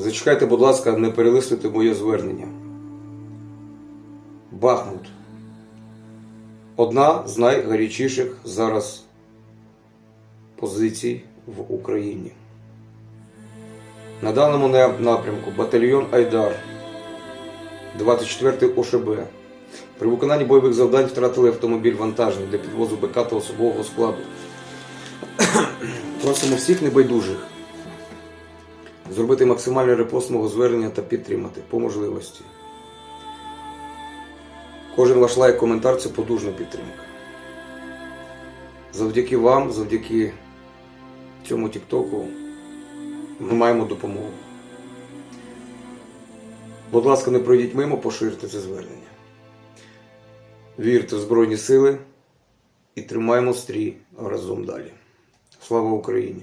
Зачекайте, будь ласка, не перелистуйте моє звернення. Бахмут. Одна з найгарячіших зараз позицій в Україні. На даному напрямку батальйон Айдар, 24 ОШБ. При виконанні бойових завдань втратили автомобіль вантажний для підвозу БК та особового складу. Просимо всіх небайдужих зробити максимальний репост мого звернення та підтримати по можливості. Кожен ваш лайк, коментар це подужна підтримка. Завдяки вам, завдяки цьому Тіктоку ми маємо допомогу. Будь ласка, не пройдіть мимо, поширте це звернення. Вірте в Збройні Сили і тримаємо стрій разом далі. Слава Україні!